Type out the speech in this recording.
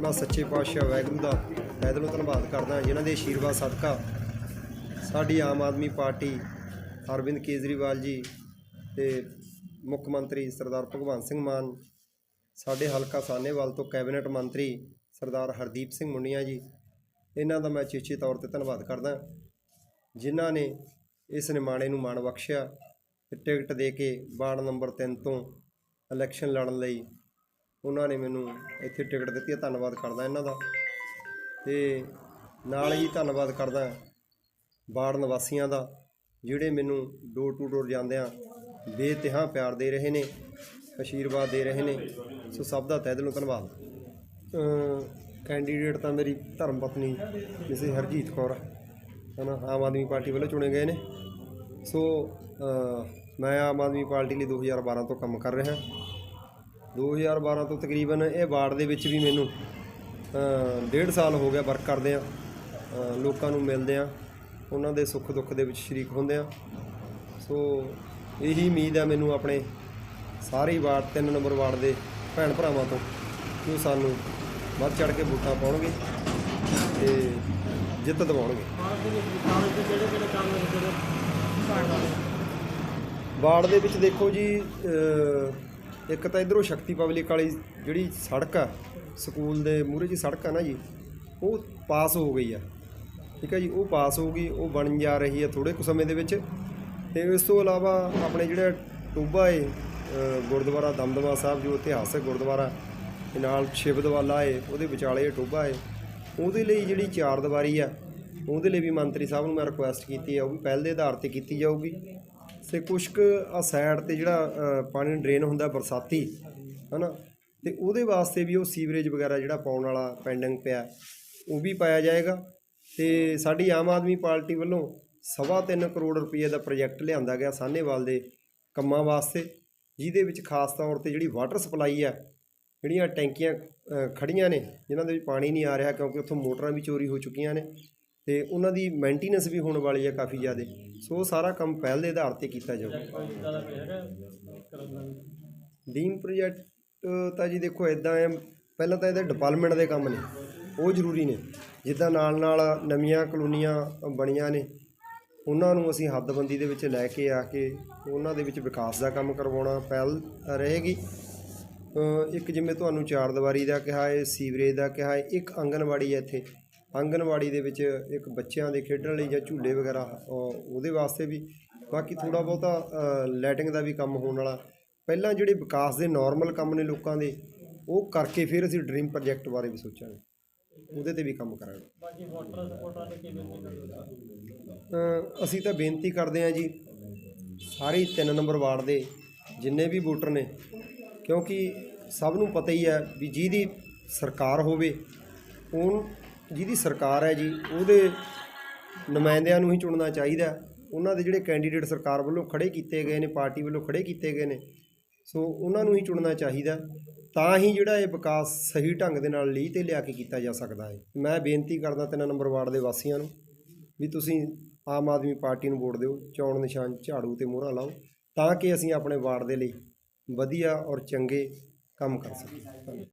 ਮੈਂ ਸੱਚੇ ਪਾਤਸ਼ਾਹ ਵਾਹਿਗੁਰੂ ਦਾ ਤਹਿ ਦਿਲੋਂ ਧੰਨਵਾਦ ਕਰਦਾ ਜਿਨ੍ਹਾਂ ਦੇ ਆਸ਼ੀਰਵਾਦ ਸਦਕਾ ਸਾਡੀ ਆਮ ਆਦਮੀ ਪਾਰਟੀ ਅਰਵਿੰਦ ਕੇਜਰੀਵਾਲ ਜੀ ਤੇ ਮੁੱਖ ਮੰਤਰੀ ਸਰਦਾਰ ਭਗਵੰਤ ਸਿੰਘ ਮਾਨ, ਸਾਡੇ ਹਲਕਾ ਸਾਨੇਵਾਲ ਤੋਂ ਕੈਬਨਿਟ ਮੰਤਰੀ ਸਰਦਾਰ ਹਰਦੀਪ ਸਿੰਘ ਮੁੰਡੀਆਂ ਜੀ, ਇਹਨਾਂ ਦਾ ਮੈਂ ਚੇਚੇ ਤੌਰ ਤੇ ਧੰਨਵਾਦ ਕਰਦਾ ਜਿਨ੍ਹਾਂ ਨੇ ਇਸ ਨਿਮਾਣੇ ਨੂੰ ਮਾਣ ਬਖਸ਼ਿਆ ਤੇ ਟਿਕਟ ਦੇ ਕੇ ਵਾਰਡ ਨੰਬਰ 3 ਤੋਂ ਇਲੈਕਸ਼ਨ ਲੜਨ ਲਈ ਉਹਨਾਂ ਨੇ ਮੈਨੂੰ ਇੱਥੇ ਟਿਕਟ ਦਿੱਤੀ ਹੈ, ਧੰਨਵਾਦ ਕਰਦਾ ਇਹਨਾਂ ਦਾ। ਤੇ ਨਾਲ ਹੀ ਧੰਨਵਾਦ ਕਰਦਾ ਵਾਰਡ ਨਿਵਾਸੀਆਂ ਦਾ, ਜਿਹੜੇ ਮੈਨੂੰ ਡੋਰ ਟੂ ਡੋਰ ਜਾਂਦਿਆਂ ਬੇਤਿਹਾ ਪਿਆਰ ਦੇ ਰਹੇ ਨੇ ਆਸ਼ੀਰਵਾਦ ਦੇ ਰਹੇ ਨੇ। ਸੋ ਸਭ ਦਾ ਤਹਿ ਦਿਲੋਂ ਧੰਨਵਾਦ। ਕੈਂਡੀਡੇਟ ਤਾਂ ਮੇਰੀ ਧਰਮ ਪਤਨੀ ਕਿਸੇ ਹਰਜੀਤ ਕੌਰ ਹਨਾ, ਆਮ ਆਦਮੀ ਪਾਰਟੀ ਵੱਲੋਂ ਚੁਣੇ ਗਏ ਨੇ। ਸੋ ਮੈਂ ਆਮ ਆਦਮੀ ਪਾਰਟੀ ਲਈ 2012 ਤੋਂ ਕੰਮ ਕਰ ਰਿਹਾ। 2012 ਤੋਂ ਤਕਰੀਬਨ ਇਹ ਵਾਰਡ ਦੇ ਵਿੱਚ ਵੀ ਮੈਨੂੰ ਡੇਢ ਸਾਲ ਹੋ ਗਿਆ ਵਰਕ ਕਰਦੇ ਆ ਲੋਕਾਂ ਨੂੰ ਮਿਲਦੇ ਆ। ਉਹਨਾਂ ਦੇ ਸੁੱਖ ਦੁੱਖ ਦੇ ਵਿੱਚ ਸ਼ਰੀਕ ਹੁੰਦੇ ਆ। ਸੋ ਇਹੀ ਉਮੀਦ ਹੈ ਮੈਨੂੰ ਆਪਣੇ ਸਾਰੇ ਵਾਰਡ, ਤਿੰਨ ਨੰਬਰ ਵਾਰਡ ਦੇ ਭੈਣ ਭਰਾਵਾਂ ਤੋਂ ਕਿ ਉਹ ਸਾਨੂੰ ਵੱਧ ਚੜ ਕੇ ਵੋਟਾਂ ਪਾਉਣਗੇ ਤੇ ਜਿੱਤ ਦਿਵਾਉਣਗੇ। ਵਾਰਡ ਦੇ ਵਿੱਚ ਦੇਖੋ ਜੀ ਇੱਕ ਤਾਂ ਇਧਰੋਂ ਸ਼ਕਤੀ ਪਬਲਿਕ ਵਾਲੀ ਜਿਹੜੀ ਸੜਕ ਆ, ਸਕੂਲ ਦੇ ਮੂਹਰੇ ਜੀ ਸੜਕ ਆ ਨਾ ਜੀ, ਉਹ ਪਾਸ ਹੋ ਗਈ ਆ। ਠੀਕ ਹੈ ਜੀ, ਉਹ ਪਾਸ ਹੋ ਗਈ, ਉਹ ਬਣ ਜਾ ਰਹੀ ਹੈ ਥੋੜੇ ਕੁ ਸਮੇਂ ਦੇ ਵਿੱਚ। ਤੇ ਇਸ ਤੋਂ ਇਲਾਵਾ ਆਪਣੇ ਜਿਹੜਾ ਟੋਬਾ ਏ ਗੁਰਦੁਆਰਾ ਦਮਦਮਾ ਸਾਹਿਬ, ਜੋ ਇਤਿਹਾਸਕ ਗੁਰਦੁਆਰਾ, ਤੇ ਨਾਲ ਸ਼ਿਵਦਵਾਲਾ ਏ, ਉਹਦੇ ਵਿਚਾਲੇ ਇਹ ਟੋਬਾ ਏ। ਉਹਦੇ ਲਈ ਜਿਹੜੀ ਚਾਰ ਦੀਵਾਰੀ ਆ, ਉਹਦੇ ਲਈ ਵੀ ਮੰਤਰੀ ਸਾਹਿਬ ਨੂੰ ਮੈਂ ਰਿਕੁਐਸਟ ਕੀਤੀ ਆ, ਉਹ ਵੀ ਪਹਿਲ ਦੇ ਆਧਾਰ ਤੇ ਕੀਤੀ ਜਾਊਗੀ। ਤੇ ਕੁਛ ਕੁ ਆ ਸਾਈਡ ਤੇ ਜਿਹੜਾ ਪਾਣੀ ਡਰੇਨ ਹੁੰਦਾ ਬਰਸਾਤੀ ਹਨਾ? ਤੇ ਉਹਦੇ ਵਾਸਤੇ ਵੀ ਉਹ ਸੀਵਰੇਜ ਵਗੈਰਾ ਜਿਹੜਾ ਪਾਉਣ ਵਾਲਾ ਪੈਂਡਿੰਗ ਪਿਆ ਉਹ ਵੀ ਪਾਇਆ ਜਾਏਗਾ। ਤੇ ਸਾਡੀ ਆਮ ਆਦਮੀ ਪਾਰਟੀ ਵੱਲੋਂ ਸਵਾ ਤਿੰਨ ਕਰੋੜ ਰੁਪਏ ਦਾ ਪ੍ਰੋਜੈਕਟ ਲਿਆਂਦਾ ਗਿਆ ਸਾਹਨੇਵਾਲ ਦੇ ਕੰਮਾਂ ਵਾਸਤੇ ਜਿਹਦੇ ਵਿੱਚ ਖਾਸ ਤੌਰ ਤੇ ਜਿਹੜੀ ਵਾਟਰ ਸਪਲਾਈ ਆ ਜਿਹੜੀਆਂ ਟੈਂਕੀਆਂ ਅ, ਖੜੀਆਂ ਨੇ ਜਿਨ੍ਹਾਂ ਦੇ ਵਿੱਚ ਪਾਣੀ ਨਹੀਂ ਆ ਰਿਹਾ ਕਿਉਂਕਿ ਉੱਥੋਂ ਮੋਟਰਾਂ ਵੀ ਚੋਰੀ ਹੋ ਚੁੱਕੀਆਂ ਨੇ। ਤੇ ਉਹਨਾਂ ਦੀ ਮੇਨਟੇਨੈਂਸ ਵੀ ਹੋਣ ਵਾਲੀ ਹੈ ਕਾਫੀ ਜ਼ਿਆਦਾ। ਸੋ ਉਹ ਸਾਰਾ ਕੰਮ ਪਹਿਲ ਦੇ ਆਧਾਰ ਤੇ ਕੀਤਾ ਜਾਊਗਾ। ਡੀਮ ਪ੍ਰੋਜੈਕਟ ਤਾਂ ਜੀ ਦੇਖੋ ਇਦਾਂ ਹੈ ਪਹਿਲਾਂ ਤਾਂ ਇਹਦੇ ਡਿਵੈਲਪਮੈਂਟ ਦੇ ਕੰਮ ਨੇ ਉਹ ਜ਼ਰੂਰੀ ਨੇ। ਜਿੱਦਾਂ ਨਾਲ ਨਾਲ ਨਵੀਆਂ ਕਲੋਨੀਆਂ ਬਣੀਆਂ ਨੇ ਉਹਨਾਂ ਨੂੰ ਅਸੀਂ ਹੱਦਬੰਦੀ ਦੇ ਵਿੱਚ ਲੈ ਕੇ ਆ ਕੇ ਉਹਨਾਂ ਦੇ ਵਿੱਚ ਵਿਕਾਸ ਦਾ ਕੰਮ ਕਰਵਾਉਣਾ ਪਹਿਲ ਰਹੇਗੀ। ਇੱਕ ਜਿਵੇਂ ਤੁਹਾਨੂੰ ਚਾਰ ਦੀਵਾਰੀ ਦਾ ਕਿਹਾ ਹੈ ਸੀਵਰੇਜ ਦਾ ਕਿਹਾ ਹੈ ਇੱਕ ਆਂਗਨਵਾੜੀ ਹੈ ਇੱਥੇ। ਆਂਗਨਵਾੜੀ ਦੇ ਵਿੱਚ ਇੱਕ ਬੱਚਿਆਂ ਦੇ ਖੇਡਣ ਲਈ ਜਾਂ ਝੂਲੇ ਵਗੈਰਾ ਉਹਦੇ ਵਾਸਤੇ ਵੀ। ਬਾਕੀ ਥੋੜਾ ਬਹੁਤਾ ਲਾਈਟਿੰਗ ਦਾ ਵੀ ਕੰਮ ਹੋਣ ਵਾਲਾ। ਪਹਿਲਾਂ ਜਿਹੜੇ ਵਿਕਾਸ ਦੇ ਨਾਰਮਲ ਕੰਮ ਨੇ ਲੋਕਾਂ ਦੇ ਉਹ ਕਰਕੇ ਫਿਰ ਅਸੀਂ ਡ੍ਰੀਮ ਪ੍ਰੋਜੈਕਟ ਬਾਰੇ ਵੀ ਸੋਚਾਂਗੇ। ਉਹਦੇ ਤੇ ਵੀ ਕੰਮ ਕਰਾਂਗੇ। ਅਸੀਂ ਤਾਂ ਬੇਨਤੀ ਕਰਦੇ ਹਾਂ ਜੀ ਸਾਰੇ 3 ਨੰਬਰ ਵਾਰਡ ਦੇ ਜਿੰਨੇ ਵੀ ਵੋਟਰ ਨੇ ਕਿਉਂਕਿ ਸਭ ਨੂੰ ਪਤਾ ਹੀ ਹੈ ਵੀ ਜਿਹਦੀ ਸਰਕਾਰ ਹੋਵੇ ਉਹ ਜਿਹਦੀ ਸਰਕਾਰ ਹੈ ਜੀ, ਉਹਦੇ ਨੁਮਾਇੰਦਿਆਂ ਨੂੰ ਹੀ ਚੁਣਨਾ ਚਾਹੀਦਾ ਉਹਨਾਂ ਦੇ ਜਿਹੜੇ ਕੈਂਡੀਡੇਟ ਸਰਕਾਰ ਵੱਲੋਂ ਖੜੇ ਕੀਤੇ ਗਏ ਨੇ, ਪਾਰਟੀ ਵੱਲੋਂ ਖੜੇ ਕੀਤੇ ਗਏ ਨੇ, ਸੋ ਉਹਨਾਂ ਨੂੰ ਹੀ ਚੁਣਨਾ ਚਾਹੀਦਾ ਤਾਂ ਹੀ ਜਿਹੜਾ ਇਹ ਵਿਕਾਸ ਸਹੀ ਢੰਗ ਦੇ ਨਾਲ ਲੀਹ ਤੇ ਲਿਆ ਕੇ ਕੀਤਾ ਜਾ ਸਕਦਾ ਹੈ। ਮੈਂ ਬੇਨਤੀ ਕਰਦਾ ਤਿੰਨ ਨੰਬਰ ਵਾਰਡ ਦੇ ਵਾਸੀਆਂ ਨੂੰ ਵੀ ਤੁਸੀਂ ਆਮ ਆਦਮੀ ਪਾਰਟੀ ਨੂੰ ਵੋਟ ਦਿਓ, ਚੋਣ ਨਿਸ਼ਾਨ ਝਾੜੂ ਤੇ ਮੋਹਰਾ ਲਾਓ, ਤਾਂ ਕਿ ਅਸੀਂ ਆਪਣੇ ਵਾਰਡ ਦੇ ਲਈ ਵਧੀਆ ਔਰ ਚੰਗੇ ਕੰਮ ਕਰ ਸਕੀਏ। ਧੰਨਵਾਦ।